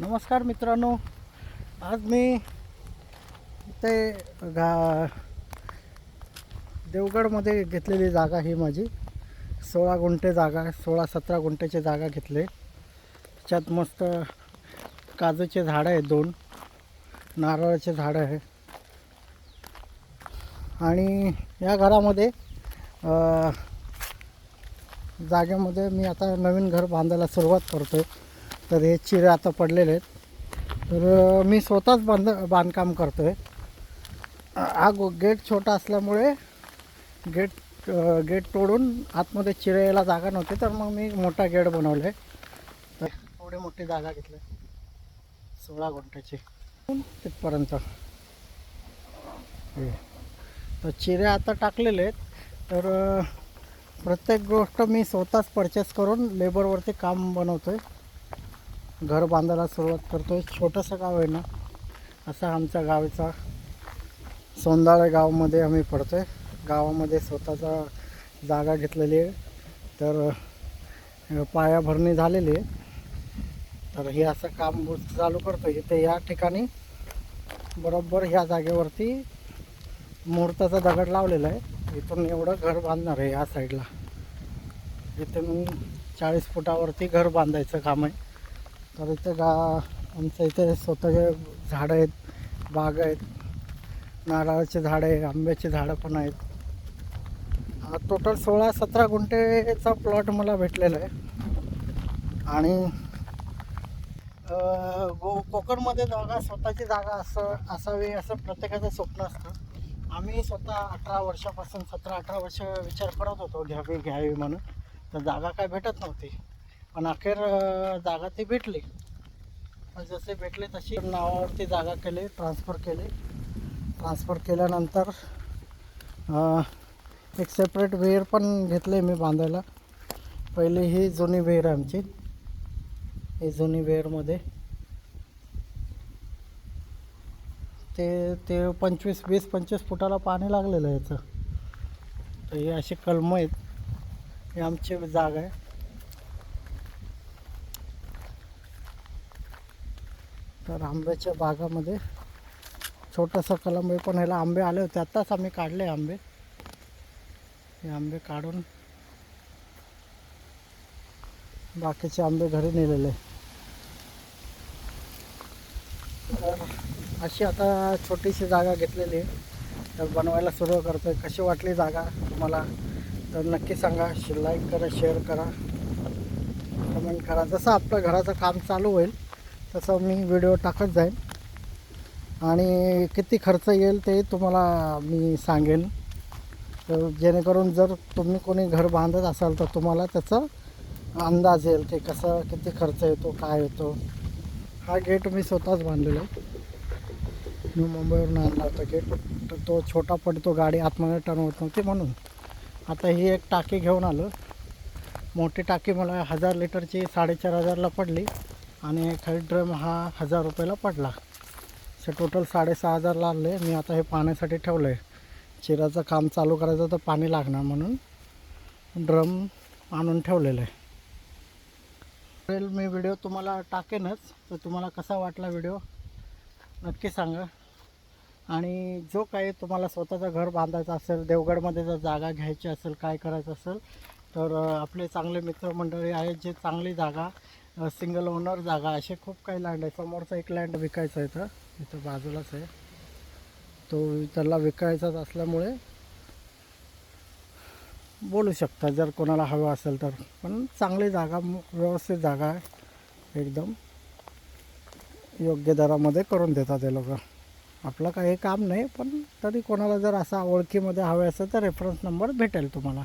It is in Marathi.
नमस्कार मित्रांनो आज मी इथे गा देवगडमध्ये घेतलेली जागा ही माझी. सोळा गुंठे जागा सोळा सतरा गुंठ्याची जागा घेतले. त्याच्यात मस्त काजूचे झाडं आहेत दोन नारळाचे झाडं आहे. आणि या घरामध्ये जागेमध्ये मी आता नवीन घर बांधायला सुरुवात करतो आहे तर हे चिरे आता पडलेले आहेत. तर मी स्वतःच बांध बांधकाम करतो आहे हा गो गेट छोटा असल्यामुळे गेट गेट तोडून आतमध्ये चिरे यायला जागा नव्हती तर मग मी मोठा गेट बनवला आहे तर एवढी मोठी जागा घेतली. सोळा गुंठ्याची. तिथपर्यंत. हे. तर चिरे आता टाकलेले आहेत. तर प्रत्येक गोष्ट मी स्वतःच परचेस करून लेबरवरती काम बनवतो आहे घर बांधायला सुरुवात करतो आहे छोटंसं गाव आहे ना असा आमच्या गावचा सोंदाळे गावामध्ये आम्ही पडतो आहे गावामध्ये स्वतःचा जागा घेतलेली आहे. तर पायाभरणी झालेली आहे. तर हे असं काम चालू करतो आहे इथे या ठिकाणी बरोबर ह्या जागेवरती मुहूर्ताचा दगड लावलेला आहे. इथून एवढं घर बांधणार आहे या साईडला. इथून चाळीस फुटावरती घर बांधायचं काम आहे. तर इथे गा आमच्या इथे स्वतःचे झाडं आहेत बाग आहेत. नारळाचे झाडं आहे आंब्याची झाडं पण आहेत. टोटल सोळा सतरा गुंठेचा प्लॉट मला भेटलेला आहे. आणि गो कोकणमध्ये जागा स्वतःची जागा असं असावी असं प्रत्येकाचं स्वप्न असतं. आम्ही स्वतः अठरा वर्षापासून सतरा अठरा वर्ष विचार करत होतो घ्यावी घ्यावी म्हणून. तर जागा काय भेटत नव्हती. पण अखेर जागा ती भेटली. पण जसे भेटले तशी नावावरती जागा केली ट्रान्सफर केली. ट्रान्सफर केल्यानंतर एक सेपरेट विहीर पण घेतले मी बांधायला. पहिली ही जुनी विहीर आहे आमची. ही जुनी विहीरमध्ये ते ते पंचवीस वीस पंचवीस फुटाला पाणी लागलेलं आहे याचं. तर हे असे कलमं आहेत. हे आमची जागा आहे. तर आंब्याच्या बागामध्ये छोटंसं कलम आहे पण ह्याला आंबे आले होते. आत्ताच आम्ही काढले आंबे. हे आंबे काढून बाकीचे आंबे घरी नेलेले तर अशी आता छोटीशी जागा घेतलेली आहे. तर बनवायला सुरू करतो आहे कशी वाटली जागा तुम्हाला? तर नक्की सांगा. लाईक करा शेअर करा. कमेंट करा. जसं आपलं घराचं काम चालू होईल तसं मी व्हिडिओ टाकत जाईन. आणि किती खर्च येईल ते तुम्हाला मी सांगेन. तर जेणेकरून जर तुम्ही कोणी घर बांधत असाल तर तुम्हाला त्याचा अंदाज येईल ते कसं किती खर्च येतो काय येतो. हा गेट मी स्वतःच बांधलेला आहे. मी मुंबईवरून आणला होता गेट. तर तो छोटा पडतो गाडी आतमध्ये टर्न होत नव्हती म्हणून. आता ही एक टाकी घेऊन आलो. मोठी टाकी मला हजार लिटरची साडेचार हजारला पडली. आणि खरी ड्रम हा हजार रुपयाला पडला. असे टोटल साडेसहा हजार लागले. मी आता हे पाण्यासाठी ठेवलं आहे चिराचं काम चालू करायचं तर पाणी लागणार म्हणून ड्रम आणून ठेवलेलं आहे. चालेल मी व्हिडिओ तुम्हाला टाकेनच तर तुम्हाला कसा वाटला व्हिडिओ नक्की सांगा. आणि जो काही तुम्हाला स्वतःचं घर बांधायचं असेल देवगडमध्ये जर जागा घ्यायची असेल काय करायचं असेल तर आपले चांगले मित्रमंडळी आहेत जे चांगली जागा सिंगल ओनर जागा. असे खूप काही लँड आहे. समोरचा एक लँड विकायचा आहे इथं. इथं बाजूलाच आहे. तो त्याला विकायचाच असल्यामुळे बोलू शकता. जर कोणाला हवं असेल तर. पण चांगली जागा व्यवस्थित जागा आहे. एकदम योग्य दरामध्ये करून देतात ते लोक. आपलं काही काम नाही पण तरी कोणाला जर असा ओळखीमध्ये हवे असेल तर रेफरन्स नंबर भेटेल तुम्हाला.